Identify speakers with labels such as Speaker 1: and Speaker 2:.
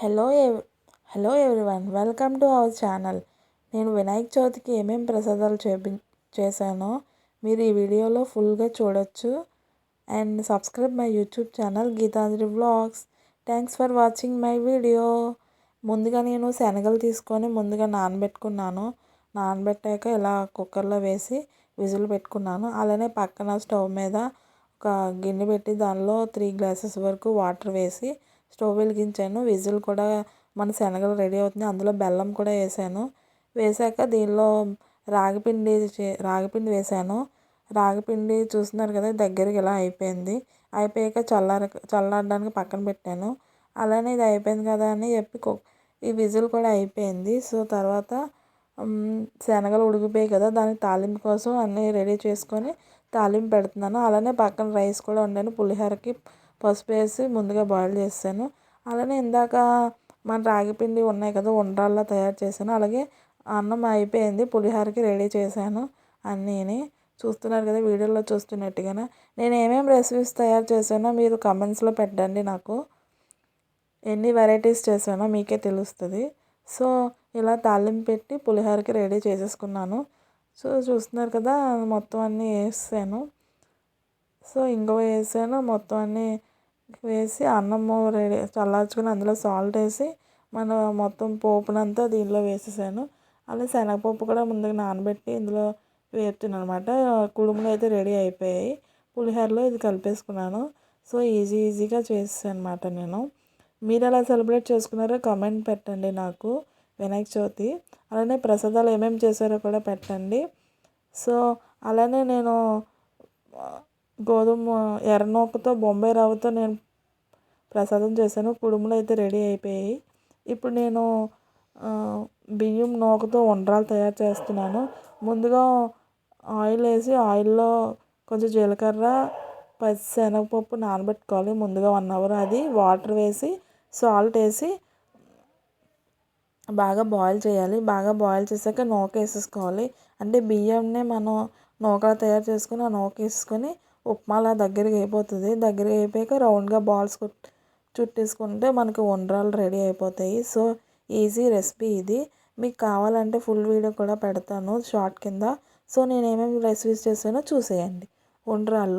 Speaker 1: Hello ఎవ్ hello everyone welcome to our channel నేను వినాయక చవితికి ఏమేమి ప్రసాదాలు చేపి చేశానో మీరు ఈ వీడియోలో ఫుల్గా చూడొచ్చు. And subscribe my YouTube channel Geetanjali vlogs thanks for watching my video ముందుగా నేను శనగలు తీసుకొని ముందుగా నానబెట్టుకున్నాను. నానబెట్టాక ఇలా కుక్కర్లో వేసి విజులు పెట్టుకున్నాను. అలానే పక్కన స్టవ్ మీద ఒక గిన్నె పెట్టి దానిలో త్రీ గ్లాసెస్ వరకు వాటర్ వేసి స్టవ్ వెలిగించాను. విజిల్ కూడా మన శనగలు రెడీ అవుతుంది అందులో బెల్లం కూడా వేసాను. వేసాక దీనిలో రాగిపిండి రాగిపిండి వేసాను. రాగిపిండి చూస్తున్నారు కదా దగ్గరికి ఇలా అయిపోయింది. అయిపోయాక చల్లార చల్లారడానికి పక్కన పెట్టాను. అలానే ఇది అయిపోయింది కదా అని చెప్పి ఈ విజిల్ కూడా అయిపోయింది. సో తర్వాత శనగలు ఉడికిపోయాయి కదా దానికి తాలింపు కోసం అన్నీ రెడీ చేసుకొని తాలింపు పెడుతున్నాను. అలానే పక్కన రైస్ కూడా వండాను. పులిహోరకి పసుపు వేసి ముందుగా బాయిల్ చేస్తాను. అలానే ఇందాక మన రాగిపిండి ఉన్నాయి కదా ఉండ్రాళ్ళ తయారు చేశాను. అలాగే అన్నం అయిపోయింది పులిహోరకి రెడీ చేశాను అన్నీని. చూస్తున్నారు కదా వీడియోలో చూస్తున్నట్టుగానే. నేను ఏమేమి రెసిపీస్ తయారు చేశానో మీరు కమెంట్స్లో పెట్టండి నాకు. ఎన్ని వెరైటీస్ చేశానో మీకే తెలుస్తుంది. సో ఇలా తాలింపు పెట్టి పులిహోరకి రెడీ చేసేసుకున్నాను. సో చూస్తున్నారు కదా మొత్తం అన్నీ వేసాను. సో ఇంగువ వేసాను మొత్తం అన్నీ వేసి అన్నము రెడీ చల్లార్చుకుని అందులో సాల్ట్ వేసి మనం మొత్తం పోపునంతా దీనిలో వేసేసాను. అలా శనగపప్పు కూడా ముందుగా నానబెట్టి ఇందులో వేపుతున్నాను అనమాట కుడుములు అయితే రెడీ అయిపోయాయి. పులిహోరలో ఇది కలిపేసుకున్నాను. సో ఈజీ ఈజీగా చేసాను అనమాట నేను. మీరు ఎలా సెలబ్రేట్ చేసుకున్నారో కమెంట్ పెట్టండి నాకు వినాయక చవితి. అలానే ప్రసాదాలు ఏమేమి చేశారో కూడా పెట్టండి. సో అలానే నేను గోధుమ ఎర్రనూకతో బొంబాయి రవ్వతో నేను ప్రసాదం చేశాను. కుడుములు అయితే రెడీ అయిపోయాయి. ఇప్పుడు నేను బియ్యం నూకతో ఉండ్రాలు తయారు చేస్తున్నాను. ముందుగా ఆయిల్ వేసి ఆయిల్లో కొంచెం జీలకర్ర పచ్చి శనగపప్పు నానబెట్టుకోవాలి. ముందుగా వన్ అవర్ అది వాటర్ వేసి సాల్ట్ వేసి బాగా బాయిల్ చేయాలి. బాగా బాయిల్ చేశాక నూక వేసేసుకోవాలి. అంటే బియ్యంనే మనం నూక తయారు చేసుకుని ఆ నూక వేసుకొని ఉప్మాలా దగ్గరికి అయిపోతుంది. దగ్గరికి అయిపోయాక రౌండ్గా బాల్స్ చుట్టేసుకుంటే మనకు ఉండ్రాలు రెడీ అయిపోతాయి. సో ఈజీ రెసిపీ ఇది. మీకు కావాలంటే ఫుల్ వీడియో కూడా పెడతాను షార్ట్ కింద. సో నేను ఏమేమి రెసిపీస్ చేశానో చూసేయండి. ఉండ్రాళ్ళు